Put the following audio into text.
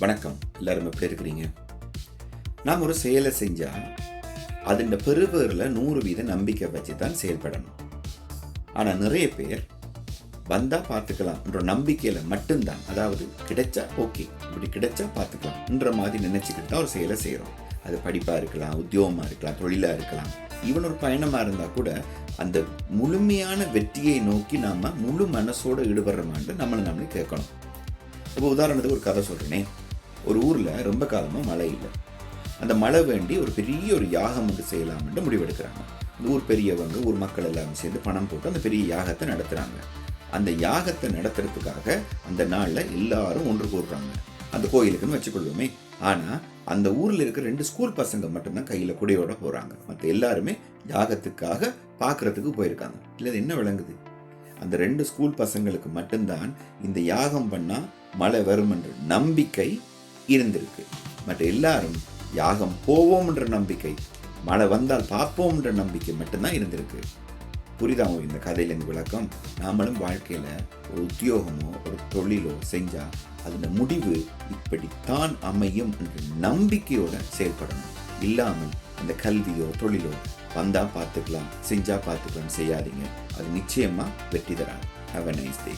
வணக்கம். எல்லாரும் எப்படி இருக்கிறீங்க? நாம் ஒரு செயலை செஞ்சா அதின் பெருபேரில் நூறு வீத நம்பிக்கை வச்சு தான் செயல்படணும். ஆனால் நிறைய பேர் வந்தா பார்த்துக்கலாம்ன்ற நம்பிக்கையில் நம்பிக்கையில மட்டும்தான். அதாவது கிடைச்சா ஓகே. இப்படி கிடைச்சா பார்த்துக்கலாம்ன்ற மாதிரி நினச்சிக்கிட்டு தான் ஒரு செயலை செய்கிறோம். அது படிப்பா இருக்கலாம் உத்தியோகமா இருக்கலாம் தொழிலா இருக்கலாம். ஈவன் ஒரு பயணமா இருந்தா கூட அந்த முழுமையான வெற்றியை நோக்கி நாம முழு மனசோட ஈடுபடுறோமான்னு நம்மளை நம்மளே கேட்கணும். இப்போ உதாரணத்துக்கு ஒரு கதை சொல்கிறேனே ஒரு ஊர்ல ரொம்ப காலமா மழை இல்லை. அந்த மழை வேண்டி ஒரு பெரிய ஒரு யாகம் வந்து செய்யலாம்னு முடிவெடுக்கிறாங்க. இந்த ஊர் பெரியவங்க ஊர் மக்கள் எல்லாரும் சேர்ந்து பணம் போட்டு அந்த பெரிய யாகத்தை நடத்துறாங்க. அந்த யாகத்தை நடத்துறதுக்காக அந்த நாள்ல எல்லாரும் ஒன்று கூடுறாங்க அந்த கோயிலுக்குன்னு வச்சுக்கொள்வோமே. ஆனா அந்த ஊர்ல இருக்கிற ரெண்டு ஸ்கூல் பசங்க மட்டும்தான் கையில குடையோட போறாங்க. மற்ற எல்லாருமே யாகத்துக்காக பார்க்கறதுக்கு போயிருக்காங்க. இல்லை என்ன விளங்குது? அந்த ரெண்டு ஸ்கூல் பசங்களுக்கு மட்டும்தான் இந்த யாகம் பண்ணா மழை வரும் என்ற நம்பிக்கை இருந்திருக்கு. மற்ற எல்லாரும் யாகம் போவோம்ன்ற நம்பிக்கை மழை வந்தால் பார்ப்போம்ன்ற நம்பிக்கை மட்டும்தான் இருந்திருக்கு. புரியுதா இந்த கதையிலேருந்து விளக்கம்? நாமளும் வாழ்க்கையில ஒரு உத்தியோகமோ ஒரு தொழிலோ செஞ்சா அதோட முடிவு இப்படித்தான் அமையும் என்ற நம்பிக்கையோட செயல்படணும். இல்லாமல் அந்த கல்வியோ தொழிலோ வந்தா பார்த்துக்கலாம் செஞ்சா பார்த்துக்கலாம் செய்யாதீங்க. அது நிச்சயமா வெற்றி தராது. Have a nice day